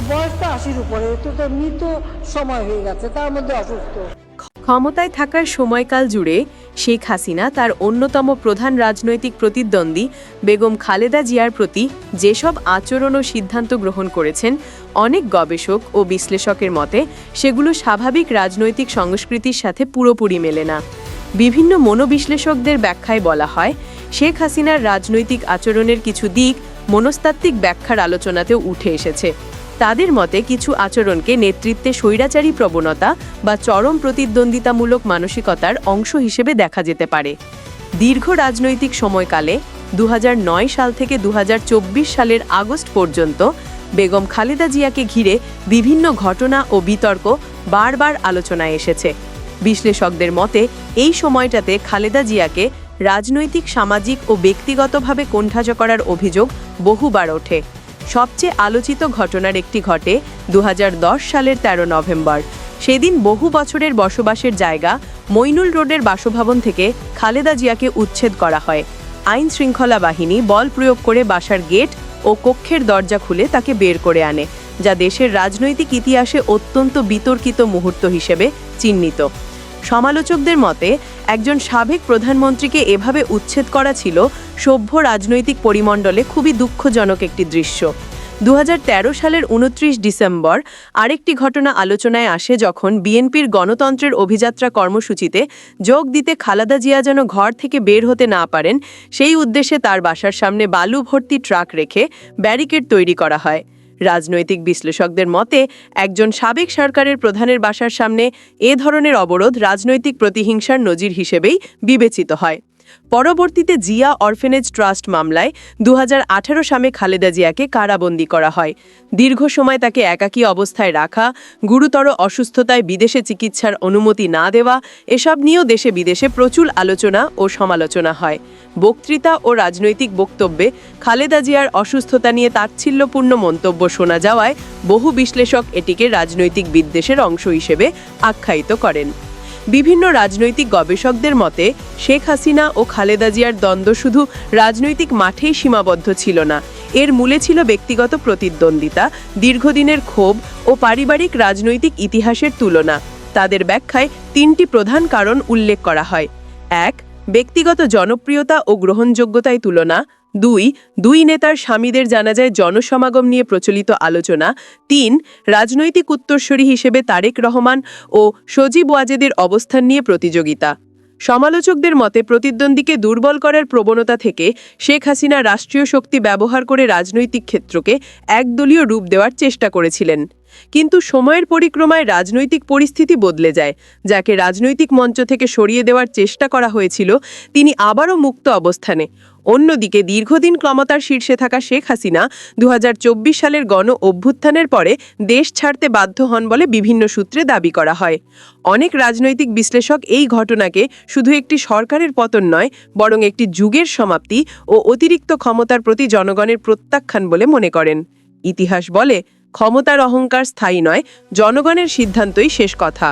বয়স তো আশির উপরে তো মৃত সময় হয়ে গেছে, তার মধ্যে অসুস্থ। ক্ষমতায় থাকার সময়কাল জুড়ে শেখ হাসিনা তার অন্যতম প্রধান রাজনৈতিক প্রতিদ্বন্দ্বী বেগম খালেদা জিয়ার প্রতি যেসব আচরণ ও সিদ্ধান্ত গ্রহণ করেছেন, অনেক গবেষক ও বিশ্লেষকের মতে সেগুলো স্বাভাবিক রাজনৈতিক সংস্কৃতির সাথে পুরোপুরি মেলে না। বিভিন্ন মনোবিশ্লেষকদের ব্যাখ্যায় বলা হয়, শেখ হাসিনার রাজনৈতিক আচরণের কিছু দিক মনস্তাত্ত্বিক ব্যাখ্যার আলোচনাতেও উঠে এসেছে। তাদের মতে কিছু আচরণকে নেতৃত্বে স্বৈরাচারী প্রবণতা বা চরম প্রতিদ্বন্দ্বিতামূলক মানসিকতার অংশ হিসেবে দেখা যেতে পারে। দীর্ঘ রাজনৈতিক সময়কালে দু হাজার নয় সাল থেকে দু হাজার চব্বিশ সালের আগস্ট পর্যন্ত বেগম খালেদা জিয়াকে ঘিরে বিভিন্ন ঘটনা ও বিতর্ক বারবার আলোচনায় এসেছে। বিশ্লেষকদের মতে, এই সময়টাতে খালেদা জিয়াকে রাজনৈতিক, সামাজিক ও ব্যক্তিগতভাবে কোণঠাসা করার অভিযোগ বহুবার ওঠে। সবচেয়ে আলোচিত ঘটনার একটি ঘটে দুহাজার দশ সালের ১৩ নভেম্বর। সেদিন বহু বছরের বসবাসের জায়গা মইনুল রোডের বাসভবন থেকে খালেদা জিয়াকে উচ্ছেদ করা হয়। আইন শৃঙ্খলা বাহিনী বল প্রয়োগ করে বাসার গেট ও কক্ষের দরজা খুলে তাকে বের করে আনে, যা দেশের রাজনৈতিক ইতিহাসে অত্যন্ত বিতর্কিত মুহূর্ত হিসেবে চিহ্নিত। সমালোচকদের মতে একজন সাবেক প্রধানমন্ত্রীকে এভাবে উচ্ছেদ করা ছিল সভ্য রাজনৈতিক পরিমণ্ডলে খুবই দুঃখজনক একটি দৃশ্য। দু হাজার তেরো সালের উনত্রিশ ডিসেম্বর আরেকটি ঘটনা আলোচনায় আসে যখন বিএনপির গণতন্ত্রের অভিযাত্রা কর্মসূচিতে যোগ দিতে খালাদা জিয়া যেন ঘর থেকে বের হতে না পারেন, সেই উদ্দেশ্যে তার বাসার সামনে বালু ভর্তি ট্রাক রেখে ব্যারিকেড তৈরি করা হয়। রাজনৈতিক বিশ্লেষকদের মতে, একজন সাবেক সরকারের প্রধানের বাসার সামনে এ ধরনের অবরোধ রাজনৈতিক প্রতিহিংসার নজির হিসেবেই বিবেচিত হয়। পরবর্তীতে জিয়া অরফেনেজ ট্রাস্ট মামলায় দুহাজার আঠারো সালে খালেদা জিয়াকে কারাবন্দী করা হয়। দীর্ঘ সময় তাকে একাকী অবস্থায় রাখা, গুরুতর অসুস্থতায় বিদেশে চিকিৎসার অনুমতি না দেওয়া, এসব নিয়েও দেশে বিদেশে প্রচুর আলোচনা ও সমালোচনা হয়। বক্তৃতা ও রাজনৈতিক বক্তব্যে খালেদা জিয়ার অসুস্থতা নিয়ে তাচ্ছিল্যপূর্ণ মন্তব্য শোনা যাওয়ায় বহু বিশ্লেষক এটিকে রাজনৈতিক বিদ্বেষের অংশ হিসেবে আখ্যায়িত করেন। বিভিন্ন রাজনৈতিক গবেষকদের মতে, শেখ হাসিনা ও খালেদা জিয়ার দ্বন্দ্ব শুধু রাজনৈতিক মাঠেই সীমাবদ্ধ ছিল না। এর মূলে ছিল ব্যক্তিগত প্রতিদ্বন্দ্বিতা, দীর্ঘদিনের ক্ষোভ ও পারিবারিক রাজনৈতিক ইতিহাসের তুলনা। তাদের ব্যাখ্যায় তিনটি প্রধান কারণ উল্লেখ করা হয়। এক ব্যক্তিগত জনপ্রিয়তা ও গ্রহণযোগ্যতায় তুলনা। দুই দুই নেতার স্বামীদের জানা যায় জনসমাগম নিয়ে প্রচলিত আলোচনা। তিন, রাজনৈতিক উত্তরসূরি হিসেবে তারেক রহমান ও সজীব ওয়াজেদের অবস্থান নিয়ে প্রতিযোগিতা। সমালোচকদের মতে প্রতিদ্বন্দ্বীকে দুর্বল করার প্রবণতা থেকে শেখ হাসিনা রাষ্ট্রীয় শক্তি ব্যবহার করে রাজনৈতিক ক্ষেত্রকে একদলীয় রূপ দেওয়ার চেষ্টা করেছিলেন। কিন্তু সময়ের পরিক্রমায় রাজনৈতিক পরিস্থিতি বদলে যায়, যাকে রাজনৈতিক মঞ্চ থেকে সরিয়ে দেওয়ার চেষ্টা করা হয়েছিল, তিনি আবারও মুক্ত অবস্থানে। অন্যদিকে দীর্ঘদিন ক্ষমতার শীর্ষে থাকা শেখ হাসিনা দু হাজার চব্বিশ সালের গণ অভ্যুত্থানের পরে দেশ ছাড়তে বাধ্য হন বলে বিভিন্ন সূত্রে দাবি করা হয়। অনেক রাজনৈতিক বিশ্লেষক এই ঘটনাকে শুধু একটি সরকারের পতন নয়, বরং একটি যুগের সমাপ্তি ও অতিরিক্ত ক্ষমতার প্রতি জনগণের প্রত্যাখ্যান বলে মনে করেন। ইতিহাস বলে, ক্ষমতার অহংকার স্থায়ী নয়, জনগণের সিদ্ধান্তই শেষ কথা।